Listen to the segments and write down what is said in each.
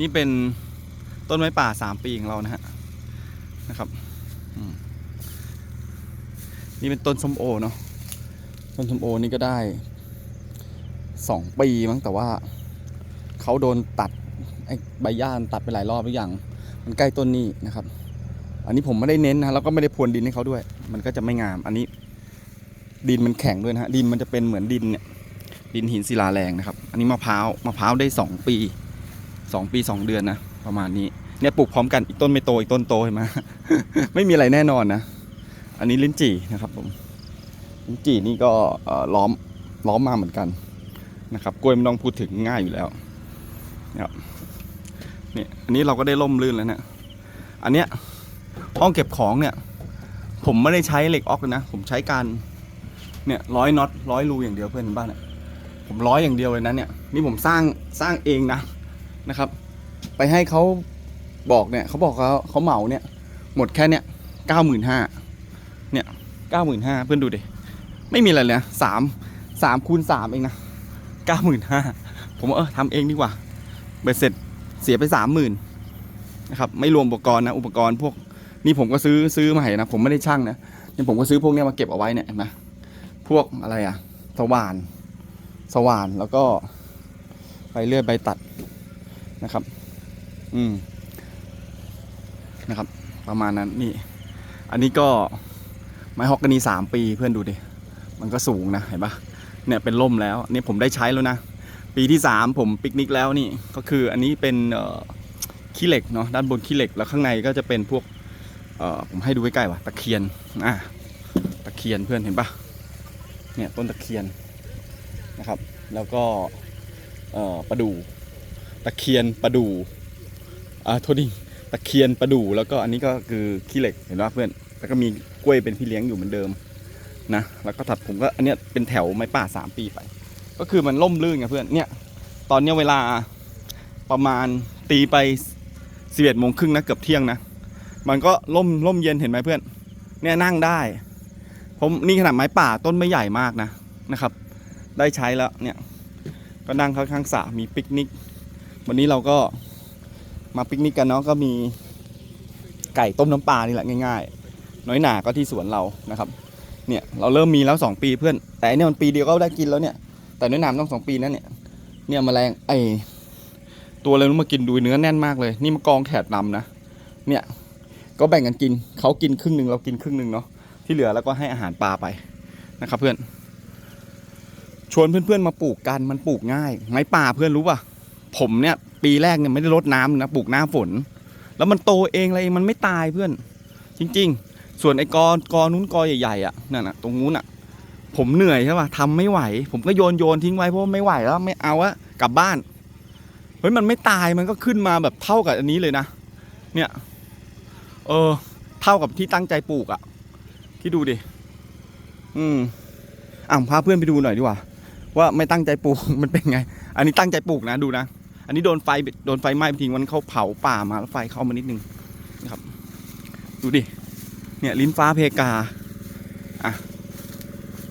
นี่เป็นต้นไม้ป่าสามปีของเรานะฮะนะครับนี่เป็นต้นส้มโอเนาะต้นส้มโอนี่ก็ได้สองปีมั้งแต่ว่าเขาโดนตัดไอ้ใบหญ้านตัดไปหลายรอบหรือยังมันใกล้ต้นนี้นะครับ อันนี้ผมไม่ได้เน้นนะแล้วก็ไม่ได้พรวนดินให้เขาด้วย มันก็จะไม่งาม อันนี้ดินมันแข็งด้วยนะฮะดินมันจะเป็นเหมือนดินเนี่ยดินหินศิลาแรงนะครับ อันนี้มะพร้าวมะพร้าวได้สองปี สองปีสองเดือนนะประมาณนี้เนี่ยปลูกพร้อมกันอีกต้นไม่โตอีกต้นโตเห็นไหมไม่มีอะไรแน่นอนนะ อันนี้ลิ้นจี่นะครับผมลิ้นจี่นี่ก็ล้อมล้อมมาเหมือนกันนะครับกล้วยไม่ต้องพูดถึงง่ายอยู่แล้วนะครับเนี่ยอันนี้เราก็ได้ล่มลื่นแล้วเนี่ยอันเนี้ยห้องเก็บของเนี่ย ผมไม่ได้ใช้เหล็กออกนะ ผมใช้การเนี่ยร้อยน็อตร้อยรูอย่างเดียวเพื่อนบ้านเนี่ยผมร้อยอย่างเดียวเลยนะเนี่ยนี่ผมสร้างสร้างเองนะ นะครับ ไปให้เขาบอกเนี่ยเขาบอกเขาเขาเหมาเนี่ย หมดแค่เนี่ยเก้าหมื่นห้าเนี่ยเก้าหมื่นห้าเพื่อนดูดิไม่มีอะไรเลยนะสามสามคูณสามเองนะเก้าหมื่นห้าผมว่าเออทำเองดีกว่าเบ็ดเสร็จเสียไปสามหมื่นนะครับไม่รวมอุปกรณ์นะอุปกรณ์พวกนี่ผมก็ซื้อซื้อมาให้นะผมไม่ได้ช่างนะนี่ผมก็ซื้อพวกเนี้ยมาเก็บเอาไว้เนี่ยเห็นไหมพวกอะไรอะสว่าน สว่านแล้วก็ไปเลื่อยใบตัด นะครับ อืมนะครับ ประมาณนั้นนี่ อันนี้ก็ไม้ฮอกกานีสามปีเพื่อนดูดิ มันก็สูงนะเห็นปะเนี่ยเป็นร่มแล้วนี่ผมได้ใช้แล้วนะ ปีที่สามผมปิกนิกแล้วนี่ก็คืออันนี้เป็นขี้เหล็กเนาะด้านบนขี้เหล็กแล้วข้างในก็จะเป็นพวกเออผมให้ดูใกล้ๆว่ะตะเคียนอะตะเคียนเพื่อนเห็นปะเนี่ยต้นตะเคียนนะครับ แล้วก็เออประดู่ ตะเคียนประดู่อ่าโทษดิตะเคียนประดู่แล้วก็อันนี้ก็คือขี้เหล็กเห็นปะเพื่อนแล้วก็มีกล้วยเป็นพี่เลี้ยงอยู่เหมือนเดิมนะแล้วก็ถัดผมก็อันเนี้ยเป็นแถวไม้ป่าสามปีไป ก็คือมันล่มลื่นไงเพื่อนเนี่ยตอนเนี้ยเวลาประมาณตีไปสิบเอ็ดโมงครึ่งนะเกือบเที่ยงนะ มันก็ร่มร่มเย็นเห็นไหมเพื่อน เนี่ยนั่งได้ ผมนี่ขนาดไม้ป่าต้นไม่ใหญ่มากนะนะครับ ได้ใช้แล้วเนี่ย ก็นั่งข้างๆสระมีปิกนิก วันนี้เราก็มาปิกนิกกันเนาะก็มีไก่ต้มน้ำปลานี่แหละง่าย ๆ น้อยหนาก็ที่สวนเรานะครับ เนี่ยเราเริ่มมีแล้ว 2 ปีเพื่อน แต่อันนี่ยมันปีเดียวก็ได้กินแล้วเนี่ย แต่น้อยหนามต้องสองปีนะเนี่ย เนี่ยแมลงไอตัวอะไรนู้นมากินดูเนื้อแน่นมากเลย นี่มากองแถดดำนะ เนี่ยก็แบ่งกันกินเขากินครึ่งหนึ่งเรากินครึ่งหนึ่งเนาะที่เหลือแล้วก็ให้อาหารปลาไปนะครับ เพื่อน ชวนเพื่อนๆมาปลูกกันมันปลูกง่ายไม้ป่าเพื่อนรู้ป่ะ ผมเนี่ยปีแรกเนี่ยไม่ได้รดน้ำนะปลูกหน้าฝน แล้วมันโตเองอะไรเองมันไม่ตายเพื่อน จริง ๆ ส่วนไอ้กอกอนู้นกอใหญ่ๆอะนั่นน่ะตรงนู้นอะ ผมเหนื่อยใช่ป่ะทำไม่ไหว ผมก็โยนโยนทิ้งไว้เพราะไม่ไหวแล้วไม่เอาอะกลับบ้านเฮ้ยมันไม่ตายมันก็ขึ้นมาแบบเท่ากับอันนี้เลยนะ เนี่ยเออ เท่ากับที่ตั้งใจปลูกอะที่ดูดิ อืมอะพาเพื่อนไปดูหน่อยดีกว่า ว่าไม่ตั้งใจปลูกมันเป็นไง อันนี้ตั้งใจปลูกนะดูนะ อันนี้โดนไฟโดนไฟไหม้ไปทิ้งวันเขาเผาป่ามาแล้วไฟเข้ามานิดนึงนะครับ ดูดิเนี่ยลิ้นฟ้าเพกาอะ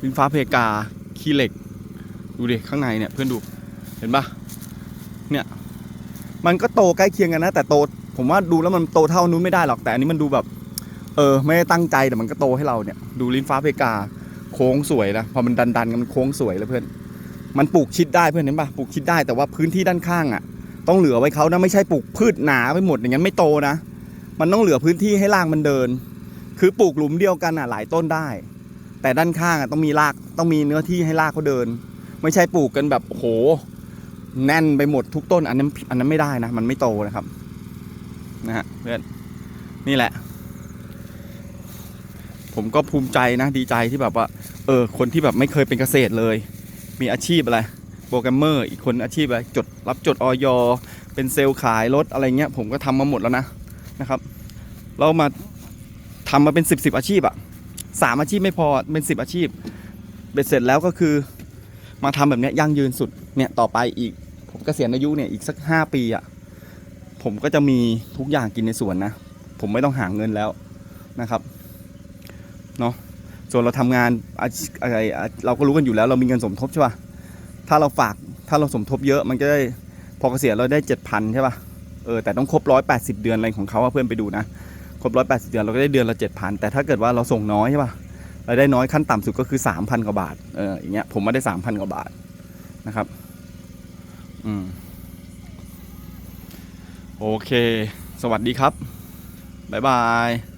ลิ้นฟ้าเพกาขี้เหล็ก ดูดิข้างในเนี่ยเพื่อนดูเห็นปะเนี่ยมันก็โตใกล้เคียงกันนะ แต่โตผมว่าดูแล้วมันโตเท่านู้นไม่ได้หรอกแต่อันนี้มันดูแบบ เออไม่ได้ตั้งใจแต่มันก็โตให้เราเนี่ย ดูลิ้นฟ้าเพกา โค้งสวยนะพอมันดันดันๆกันมันโค้งสวยแล้วเพื่อน มันปลูกชิดได้เพื่อนเห็นปะปลูกชิดได้แต่ว่าพื้นที่ด้านข้างอะ ต้องเหลือไว้เขานะไม่ใช่ปลูกพืชหนาไปหมดอย่างนั้นไม่โตนะ มันต้องเหลือพื้นที่ให้รากมันเดิน คือปลูกหลุมเดียวกันอะหลายต้นได้ แต่ด้านข้างอะต้องมีรากต้องมีเนื้อที่ให้รากเขาเดิน ไม่ใช่ปลูกกันแบบโอ้โหแน่นไปหมดทุกต้นอันนั้นอันนั้นไม่ได้นะ มันไม่โตนะครับนะฮะเพื่อนนี่แหละ ผมก็ภูมิใจนะดีใจที่แบบว่า เออ คนที่แบบไม่เคยเป็นเกษตรเลย มีอาชีพอะไรโปรแกรมเมอร์อีกคนอาชีพอะไรจดรับจดออยเป็นเซลล์ขายรถอะไรเงี้ยผมก็ทำมาหมดแล้วนะนะครับ เรามาทำมาเป็นสิบสิบอาชีพอะสามอาชีพไม่พอเป็นสิบอาชีพเบ็ดเสร็จแล้วก็คือมาทำแบบนี้ยยั่งยืนสุดเนี่ยต่อไปอีกผมเกษียณอายุเนี่ยอีกสักห้าปีอะผมก็จะมีทุกอย่างกินในสวนนะ ผมไม่ต้องหาเงินแล้วนะครับเนาะ ส่วนเราทำงานอะไรเราก็รู้กันอยู่แล้ว เรามีเงินสมทบใช่ป่ะถ้าเราฝากถ้าเราสมทบเยอะมันก็ได้พอเกษียณเราได้เจ็ดพันใช่ป่ะเออแต่ต้องครบร้อยแปดสิบเดือนอะไรของเขาเพื่อนไปดูนะครบร้อยแปดสิบเดือนเราก็ได้เดือนละเจ็ดพันแต่ถ้าเกิดว่าเราส่งน้อยใช่ป่ะรายได้น้อยขั้นต่ำสุดก็คือสามพันกว่าบาทเอออย่างเงี้ยผมมาได้สามพันกว่าบาทนะครับอืมโอเค สวัสดีครับ บ๊ายบาย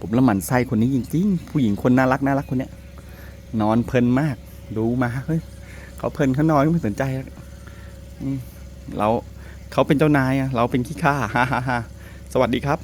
ผมละหมันไส้คนนี้จริงๆ ผู้หญิงคนน่ารักน่ารักคนเนี้ยนอนเพลินมาก ดูมาเฮ้ยเขาเพลินเขานอนไม่สนใจเราเขาเป็นเจ้านายอะเราเป็นขี้ข้าฮ่าฮ่าสวัสดีครับ